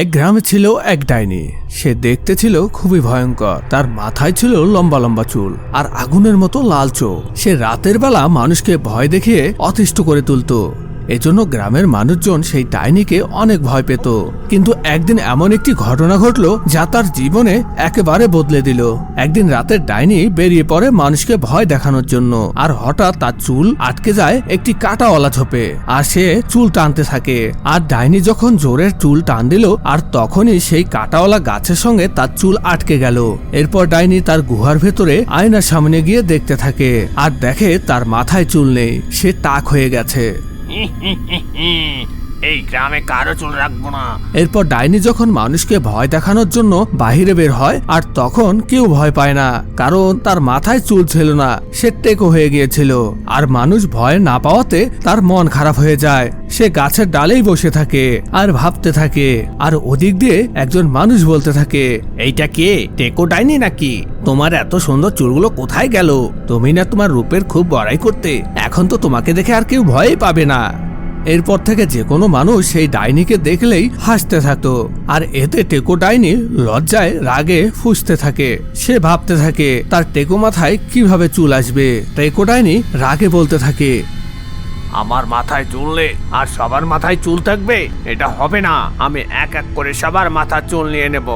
এক গ্রামে ছিল এক ডাইনি। সে দেখতে ছিল খুবই ভয়ঙ্কর। তার মাথায় ছিল লম্বা লম্বা চুল আর আগুনের মতো লাল চোখ। সে রাতের বেলা মানুষকে ভয় দেখিয়ে অতিষ্ঠ করে তুলতো। এজন্য গ্রামের মানুষজন সেই ডাইনিকে অনেক ভয় পেত। কিন্তু একদিন এমন একটি ঘটনা ঘটলো যা তার জীবনে একেবারে বদলে দিল। একদিন রাতের ডাইনি বেরিয়ে পড়ে মানুষকে ভয় দেখানোর জন্য। আর হঠাৎ তার চুল আটকে যায় একটি কাটাওয়ালা ঝোপে। আর সে চুল টানতে থাকে। আর ডাইনি যখন জোরের চুল টান দিল, আর তখনই সেই কাটাওয়ালা গাছের সঙ্গে তার চুল আটকে গেল। এরপর ডাইনি তার গুহার ভেতরে আয়নার সামনে গিয়ে দেখতে থাকে। আর দেখে তার মাথায় চুল নেই। সে টাক হয়ে গেছে। এই গ্রামে কারও চুল রাখব না। এরপর ডাইনি যখন মানুষকে ভয় দেখানোর জন্য বাহিরে বের হয়, আর তখন কেউ ভয় পায় না, কারণ তার মাথায় চুল ছিল না, সে টেকো হয়ে গিয়েছিল। আর মানুষ ভয় না পাওয়াতে তার মন খারাপ হয়ে যায়, সে গাছের ডালেই বসে থাকে, আর ভাবতে থাকে, আর ওদিক দিয়ে একজন মানুষ বলতে থাকে, এইটা কে, টেকো ডাইনি নাকি? তোমার এত সুন্দর চুলগুলো কোথায় গেল? তুমি না তোমার রূপের খুব বড়াই করতে এখন তো তোমাকে দেখে আর কেউ ভয়ই পাবে না। এরপর থেকে যে কোনো মানুষ সেই ডাইনিকে দেখলেই হাসতে থাকতো আর এতে টেকো ডাইনি লজ্জায় রাগে ফুসতে থাকে। সে ভাবতে থাকে তার টেকো মাথায় কীভাবে চুল আসবে? টেকো ডাইনি রাগে বলতে থাকে আমার মাথায় চুল নেই আর সবার মাথায় চুল থাকবে? এটা হবে না আমি এক এক করে সবার মাথার চুল নিয়ে নেব।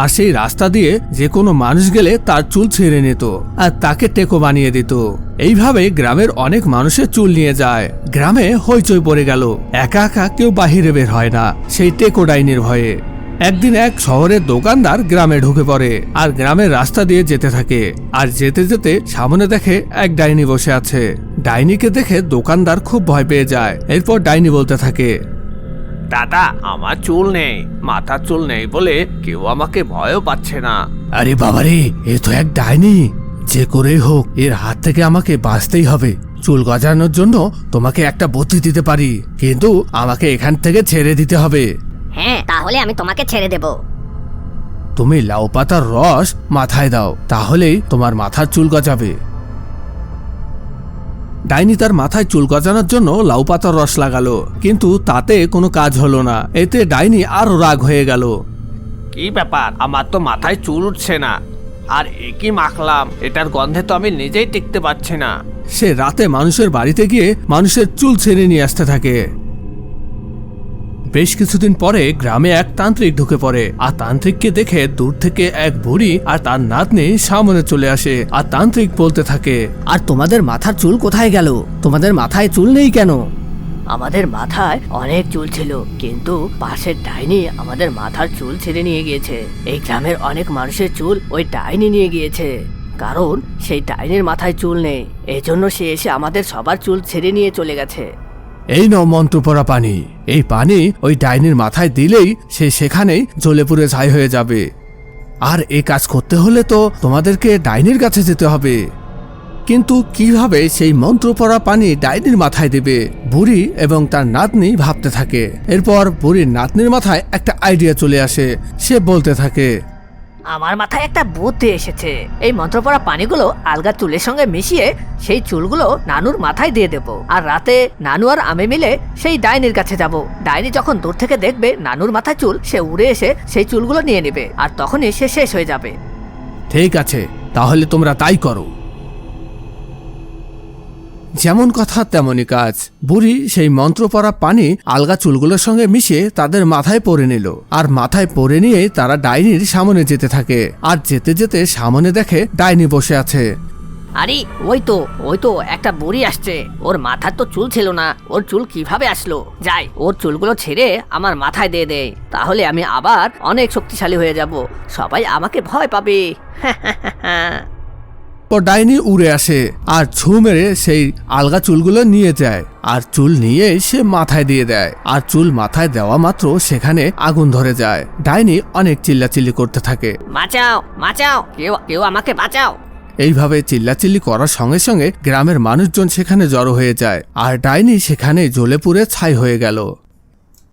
আর সেই রাস্তা দিয়ে যে কোনো মানুষ গেলে তার চুল ছেড়ে নিত আর তাকে টেকো বানিয়ে দিত। এইভাবে গ্রামের অনেক মানুষের চুল নিয়ে যায়। গ্রামে হইচই পড়ে গেল। একা একা কেউ বাহিরে বের হয় না সেই টেকো ডাইনির ভয়ে। একদিন এক শহরের দোকানদার গ্রামে ঢুকে পড়ে আর গ্রামের রাস্তা দিয়ে যেতে থাকে। আর যেতে যেতে সামনে দেখে এক ডাইনি বসে আছে। ডাইনিকে দেখে দোকানদার খুব ভয় পেয়ে যায়। এরপর ডাইনি বলতে থাকে দাদা আমার চুল নেই মাথার চুল নেই বলে কেউ আমাকে ভয়ও পাচ্ছে না। আরে বাবারে এ তো এক ডাইনি। যে করেই হোক এর হাত থেকে আমাকে বাঁচতেই হবে। চুল গজানোর জন্য তোমাকে একটা বুদ্ধি দিতে পারি কিন্তু আমাকে এখান থেকে ছেড়ে দিতে হবে। হ্যাঁ তাহলে আমি তোমাকে ছেড়ে দেব। তুমি লাউ পাতার রস মাথায় দাও তাহলেই তোমার মাথার চুল গজাবে। ডাইনি তার মাথায় চুল গজানোর জন্য লাউ পাতার রস লাগালো কিন্তু তাতে কোনো কাজ হলো না। এতে ডাইনি আরও রাগ হয়ে গেল। কি ব্যাপার? আমার তো মাথায় চুল উঠছে না। আর একই মাখলাম। এটার গন্ধে তো আমি নিজেই টিকতে পারছি না। সে রাতে মানুষের বাড়িতে গিয়ে মানুষের চুল ছেড়ে নিয়ে আসতে থাকে। বেশ কিছুদিন পরে গ্রামে এক তান্ত্রিক ঢুকে পড়ে। আর তান্ত্রিককে দেখে দূর থেকে এক বুড়ি আর তার নাতনি সামনে চলে আসে আর তান্ত্রিক বলতে থাকে আর তোমাদের মাথার চুল কোথায় গেল? তোমাদের মাথায় চুল নেই কেন? আমাদের মাথায় অনেক চুল ছিল, কিন্তু পাশের ডাইনি আমাদের মাথার চুল ছেড়ে নিয়ে গিয়েছে। এই গ্রামের অনেক মানুষের চুল ওই ডাইনি নিয়ে গিয়েছে, কারণ সেই ডাইনির মাথায় চুল নেই। এই জন্য সে এসে আমাদের সবার চুল ছেড়ে নিয়ে চলে গেছে। এই নাও মন্ত্র পড়া পানি। এই পানি ওই ডাইনির মাথায় দিলেই সে সেখানেই জ্বলে পুড়ে ছাই হয়ে যাবে। আর এ কাজ করতে হলে তো তোমাদেরকে ডাইনির কাছে যেতে হবে। কিন্তু কীভাবে সেই মন্ত্র পড়া পানি ডাইনির মাথায় দেবে? বুড়ি এবং তার নাতনি ভাবতে থাকে। এরপর বুড়ির নাতনির মাথায় একটা আইডিয়া চলে আসে। সে বলতে থাকে আমার মাথায় একটা বুদ্ধি এসেছে। এই মন্ত্রপড়া পানিগুলো আলগা চুলের সঙ্গে মিশিয়ে সেই চুলগুলো নানুর মাথায় দিয়ে দেব। আর রাতে নানু আর আমি মিলে সেই ডাইনির কাছে যাব। ডাইনি যখন দূর থেকে দেখবে নানুর মাথায় চুল সে উড়ে এসে সেই চুলগুলো নিয়ে নেবে। আর তখনই সে শেষ হয়ে যাবে। ঠিক আছে তাহলে তোমরা তাই করো। যেমন কথা, তেমনই কাজ। বুড়ি সেই মন্ত্র পড়া পানি আলগা চুলগুলোর সঙ্গে মিশে তাদের মাথায় পরে নিল। আর মাথায় পরে নিয়ে তারা ডাইনির সামনে যেতে থাকে। আর যেতে যেতে সামনে দেখে ডাইনি বসে আছে। আরে, ওই তো ওই তো, একটা বুড়ি আসছে। ওর মাথার তো চুল ছিল না। ওর চুল কীভাবে আসলো? যাই, ওর চুলগুলো ছেড়ে আমার মাথায় দিয়ে দেয় তাহলে আমি আবার অনেক শক্তিশালী হয়ে যাব। সবাই আমাকে ভয় পাবে। পর ডাইনি উড়ে আসে আর ছু মেরে সেই আলগা চুলগুলো নিয়ে যায় আর চুল নিয়ে সে মাথায় দিয়ে দেয় আর চুল মাথায় দেওয়া মাত্র সেখানে আগুন ধরে যায়। ডাইনি অনেক চিল্লাচিল্লি করতে থাকে। বাঁচাও বাঁচাও কেউ কেউ আমাকে বাঁচাও। এইভাবে চিল্লাচিল্লি করার সঙ্গে সঙ্গে গ্রামের মানুষজন সেখানে জড়ো হয়ে যায় আর ডাইনি সেখানে জ্বলে পুড়ে ছাই হয়ে গেল।